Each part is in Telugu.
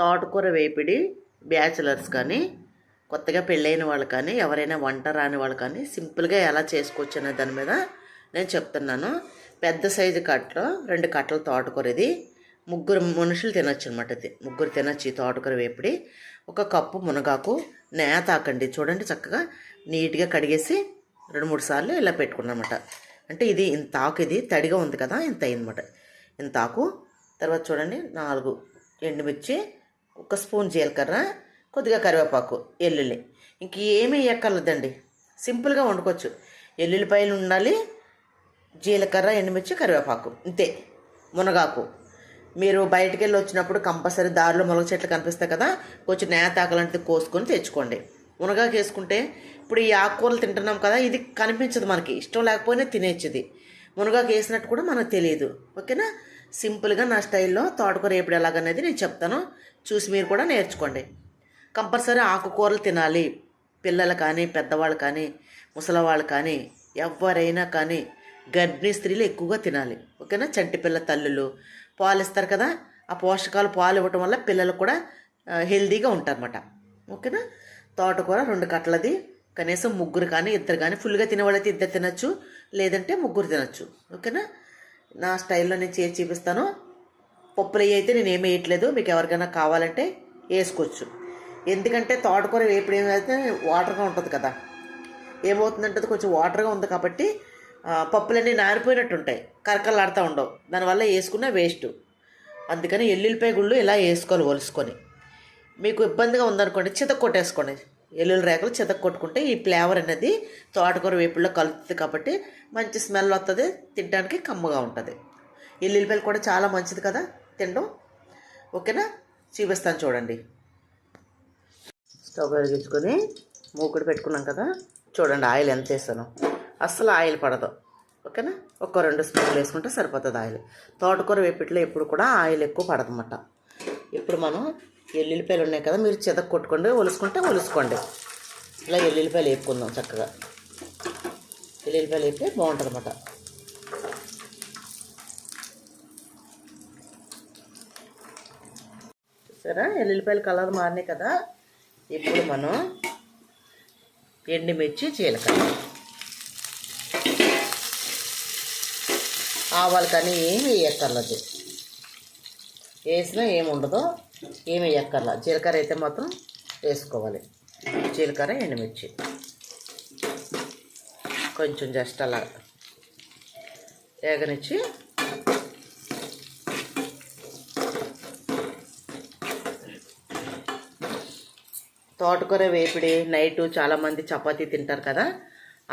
తోటకూర వేపిడి బ్యాచిలర్స్ కానీ కొత్తగా పెళ్ళైన వాళ్ళు కానీ ఎవరైనా వంట రాని వాళ్ళు కానీ సింపుల్గా ఎలా చేసుకోవచ్చు అనే దాని మీద నేను చెప్తున్నాను. పెద్ద సైజు కట్టలో రెండు కట్టలు తోటకూర ఇది. ముగ్గురు మనుషులు తినొచ్చు అనమాట ఇది. ముగ్గురు తినొచ్చు ఈ తోటకూర వేపిడి. ఒక కప్పు మునగాకు నేత ఆకండి. చూడండి చక్కగా నీట్గా కడిగేసి రెండు మూడు సార్లు ఇలా పెట్టుకున్నమాట అంటే ఇది ఇంత ఆకు ఇది తడిగా ఉంది కదా ఇంత అయిందన్నమాట ఇంత ఆకు. తర్వాత చూడండి నాలుగు ఎండుమిర్చి ఒక స్పూన్ జీలకర్ర కొద్దిగా కరివేపాకు ఎల్లుల్లి. ఇంక ఏమీ ఎక్కర్లేదండి. సింపుల్గా వండుకోవచ్చు. ఎల్లుల్లిపాయలు ఉండాలి జీలకర్ర ఎండుమిర్చి కరివేపాకు. ఇంతే. మునగాకు. మీరు బయటికి వెళ్ళి వచ్చినప్పుడు కంపల్సరీ దారిలో మునగ చెట్లు కనిపిస్తాయి కదా కొంచెం నేత ఆకలాంటిది కోసుకొని తెచ్చుకోండి. మునగాకు వేసుకుంటే ఇప్పుడు ఈ ఆకుకూరలు తింటున్నాం కదా ఇది కనిపించదు మనకి. ఇష్టం లేకపోయినా తినేచ్చుది మునగాకు వేసినట్టు కూడా మనకు తెలియదు. ఓకేనా? సింపుల్గా నా స్టైల్లో తోటకూర ఎప్పుడు ఎలాగనేది నేను చెప్తాను. చూసి మీరు కూడా నేర్చుకోండి. కంపల్సరీ ఆకుకూరలు తినాలి. పిల్లలు కానీ పెద్దవాళ్ళు కానీ ముసలవాళ్ళు కానీ ఎవరైనా కానీ గర్భిణీ స్త్రీలు ఎక్కువగా తినాలి. ఓకేనా? చంటి పిల్ల తల్లులు పాలు ఇస్తారు కదా? ఆ పోషకాలు పాలు ఇవ్వటం వల్ల పిల్లలు కూడా హెల్దీగా ఉంటారన్నమాట. ఓకేనా? తోటకూర రెండు కట్టలది. కనీసం ముగ్గురు కానీ ఇద్దరు కానీ ఫుల్గా తినేవాళ్ళైతే ఇద్దరు తినచ్చు. లేదంటే ముగ్గురు తినచ్చు. ఓకేనా? నా స్టైల్లో నేను చేసి చూపిస్తాను. పప్పులు అవి అయితే నేను ఏమి వేయట్లేదు. మీకు ఎవరికైనా కావాలంటే వేసుకోవచ్చు. ఎందుకంటే తోటకూర వేపుడు ఏమైతే వాటర్గా ఉంటుంది కదా. ఏమవుతుందంటే అది కొంచెం వాటర్గా ఉంది కాబట్టి పప్పులన్నీ నానిపోయినట్టు ఉంటాయి కరకలాడుతూ ఉండవు. దానివల్ల వేసుకున్న వేస్ట్. అందుకని ఎల్లుల్లిపాయ గుళ్ళు ఇలా వేసుకోవాలి ఒలుసుకొని. మీకు ఇబ్బందిగా ఉందనుకోండి చితక్కొట్టేసుకోండి. ఎల్లుల రేకులు రేకలు చితక కొట్టుకుంటే ఈ ఫ్లేవర్ అనేది తోటకూర వేపుల్లో కలుపుతుంది కాబట్టి మంచి స్మెల్ వస్తుంది తినడానికి కమ్మగా ఉంటుంది. ఎల్లుల్లిపాయలు కూడా చాలా మంచిది కదా తినడం. ఓకేనా? చూపిస్తాను చూడండి. స్టవ్ వెలిగించుకొని మూకుడు పెట్టుకున్నాం కదా చూడండి ఆయిల్ ఎంత వేసాను. అస్సలు ఆయిల్ పడదు. ఓకేనా? ఒక రెండు స్పూన్లు వేసుకుంటే సరిపోతుంది ఆయిల్. తోటకూర వేపిట్లో ఎప్పుడు కూడా ఆయిల్ ఎక్కువ పడదన్నమాట. ఇప్పుడు మనం ఎల్లుల్లిపాయలు ఉన్నాయి కదా మీరు చితక కొట్టుకోండి ఒలుసుకుంటే ఒలుసుకోండి. ఇలా ఎల్లుల్లిపాయలు వేపుకుందాం చక్కగా. ఎల్లుల్లిపాయలు వేపితే బాగుంటుంది అన్నమాట చూసారా? ఎల్లుల్లిపాయలు కలర్ మారినాయి కదా. ఇప్పుడు మనం ఎండుమిర్చి జీలకర్ర. ఆవాలు కానీ ఏమి వేయక్కర్లేదు. వేసినా ఏమి ఏమి ఎక్కర్లా. జీలకర్ర అయితే మాత్రం వేసుకోవాలి. జీలకర్ర ఎండుమిర్చి. కొంచెం జస్ట్ అలా వేగనిచ్చి తోటకూర వేపిడి నైటు చాలామంది చపాతీ తింటారు కదా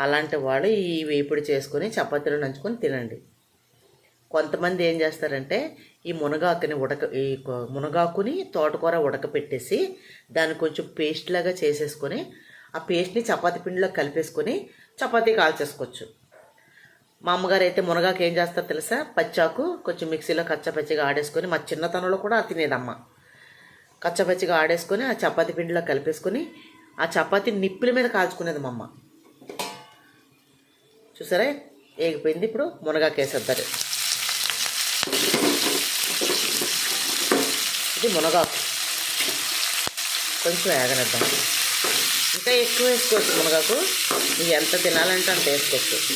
అలాంటి వాళ్ళు ఈ వేపుడు చేసుకొని చపాతీలో నంచుకొని తినండి. కొంతమంది ఏం చేస్తారంటే ఈ మునగాకుని ఉడక ఈ మునగాకుని తోటకూర ఉడకపెట్టేసి దాన్ని కొంచెం పేస్ట్ లాగా చేసేసుకొని ఆ పేస్ట్ని చపాతీ పిండిలో కలిపేసుకొని చపాతీ కాల్చేసుకోవచ్చు. మా అమ్మగారు అయితే మునగాకు ఏం చేస్తారు తెలుసా? పచ్చాకు కొంచెం మిక్సీలో కచ్చపచ్చిగా ఆడేసుకొని మా చిన్నతనంలో కూడా తినేదమ్మ. కచ్చపచ్చిగా ఆడేసుకొని ఆ చపాతీ పిండిలో కలిపేసుకొని ఆ చపాతీ నిప్పుల మీద కాల్చుకునేది మా అమ్మ. చూసారా? ఏగిపోయింది ఇప్పుడు మునగాకు ఇది మునగాకు. కొంచెం వేగనిద్దాం. ఇంకా ఎక్కువ వేసుకోవచ్చు మునగాకు. మీకు ఎంత తినాలంటే అంత వేసుకోవచ్చు.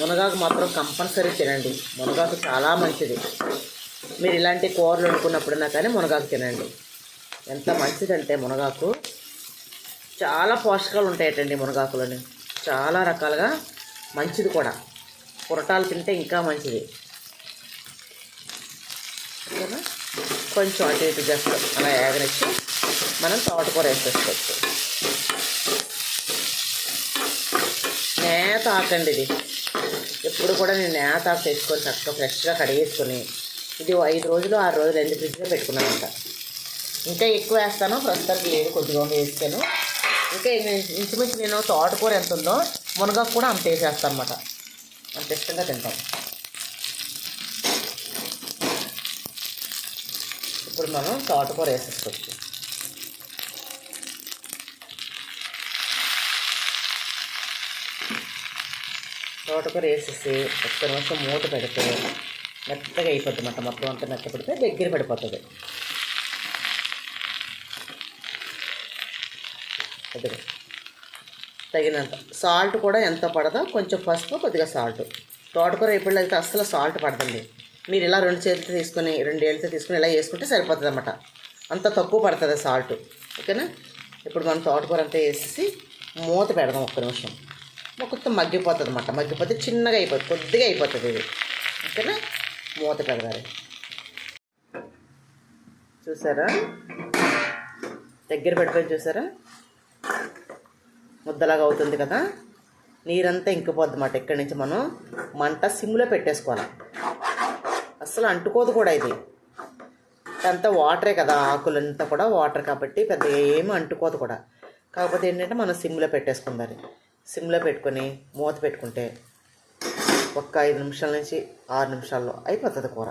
మునగాకు మాత్రం కంపల్సరీ తినండి. మునగాకు చాలా మంచిది. మీరు ఇలాంటి కూరలు వండుకున్నప్పుడైనా కానీ మునగాకు తినండి. ఎంత మంచిదంటే మునగాకు. చాలా పోషకాలు ఉంటాయటండి మునగాకులని. చాలా రకాలుగా మంచిది కూడా. పురటాలు తింటే ఇంకా మంచిది ఓకేనా కొంచెం అటు ఇటు జస్ట్ అలా ఏగనిచ్చి మనం తోటకూర వేసేసుకోవచ్చు. నేత ఆకండి ఇది. ఎప్పుడు కూడా నేను నేత ఆకు తెచ్చుకొని చక్కగా ఫ్రెష్గా కడిగేసుకొని. ఇది ఐదు రోజులు ఆరు రోజులు రెండు ఫ్రిడ్జ్లో పెట్టుకున్నానంట. ఇంకా ఎక్కువ వేస్తాను ప్రస్తుతానికి లేదు కొద్దిగా వేస్తాను. ఇంకా ఇంచుమించు నేను తోటకూర ఎంత ఉందో మునగాకు కూడా అంత వేసేస్తాను అనమాట అంత ఇష్టంగా తింటాను. ఇప్పుడు మనం తోటకూర వేసేసుకోవచ్చు. తోటకూర వేసేసి ఒక్క నిమిషం మూత పెడితే మెత్తగా అయిపోద్ది అన్నమాట. మొత్తం అంతా మెత్త పెడితే దగ్గర పడిపోతుంది. తగినంత సాల్ట్ కూడా ఎంత పడదో కొంచెం పసుపు కొద్దిగా సాల్ట్. తోటకూర అయిపోయిన అయితే అస్సలు సాల్ట్ పడదండి. మీరు ఇలా రెండు చేతులు తీసుకొని రెండు ఏళ్ళతో తీసుకొని ఇలా వేసుకుంటే సరిపోతుంది అన్నమాట అంత తక్కువ పడుతుంది సాల్ట్. ఓకేనా? ఇప్పుడు మనం తోటకూర అంతా వేసేసి మూత పెడదాం ఒక్క నిమిషం. మొత్తం మగ్గిపోతుంది అన్నమాట మగ్గిపోతే చిన్నగా అయిపోతుంది కొద్దిగా అయిపోతుంది ఇది. ఓకేనా? మూత పెడదారు చూసారా? దగ్గర పెట్టుకొని చూసారా? ముద్దలాగా అవుతుంది కదా? నీరంతా ఇంకిపోద్ది అన్నమాట ఇక్కడి నుంచి మనం? మంట సిమ్లో పెట్టేసుకోవాలి. అస్సలు అంటుకోదు కూడా ఇది. అంతా వాటరే కదా ఆకులంతా కూడా వాటర్ కాబట్టి పెద్దగా ఏమి అంటుకోదు కూడా. కాకపోతే ఏంటంటే మనం సిమ్లో పెట్టేసుకుందాం సిమ్లో పెట్టుకొని మూత పెట్టుకుంటే ఒక్క ఐదు నిమిషాల నుంచి ఆరు నిమిషాల్లో అయిపోతుంది కూర.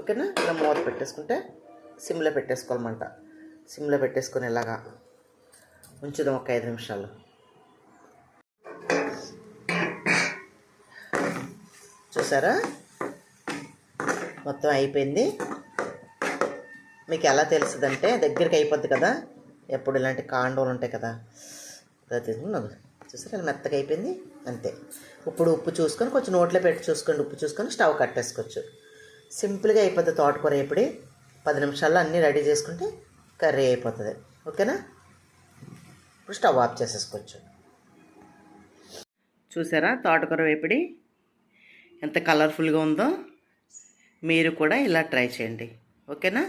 ఓకేనా? ఇలా మూత పెట్టేసుకుంటే సిమ్లో పెట్టేసుకోవాలన్నమాట. సిమ్లో పెట్టేసుకొని ఇలాగా ఉంచుదాం ఒక ఐదు నిమిషాలు. చూసారా మొత్తం అయిపోయింది. మీకు ఎలా తెలుస్తుందంటే దగ్గరికి అయిపోద్ది కదా. ఎప్పుడు ఇలాంటి కాండోలు ఉంటాయి కదా. తీసుకున్నాను చూసారా ఇలా మెత్తగా అయిపోయింది? అంతే. ఇప్పుడు ఉప్పు చూసుకొని కొంచెం నోట్లో పెట్టి చూసుకోండి. ఉప్పు చూసుకొని స్టవ్ కట్టేసుకోవచ్చు. సింపుల్గా అయిపోతుంది తోటకూర ఇప్పుడు పది నిమిషాల్లో అన్నీ రెడీ చేసుకుంటే కర్రీ అయిపోతుంది. ఓకేనా? ఇప్పుడు స్టవ్ ఆఫ్ చేసేసుకోవచ్చు. చూసారా తోటకూర వేపిడి ఎంత కలర్ఫుల్గా ఉందో మీరు కూడా ఇలా ట్రై చేయండి. ఓకేనా?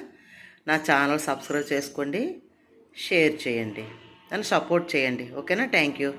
నా ఛానల్ సబ్స్క్రైబ్ చేసుకోండి షేర్ చేయండి నన్ను సపోర్ట్ చేయండి. ఓకేనా? Thank you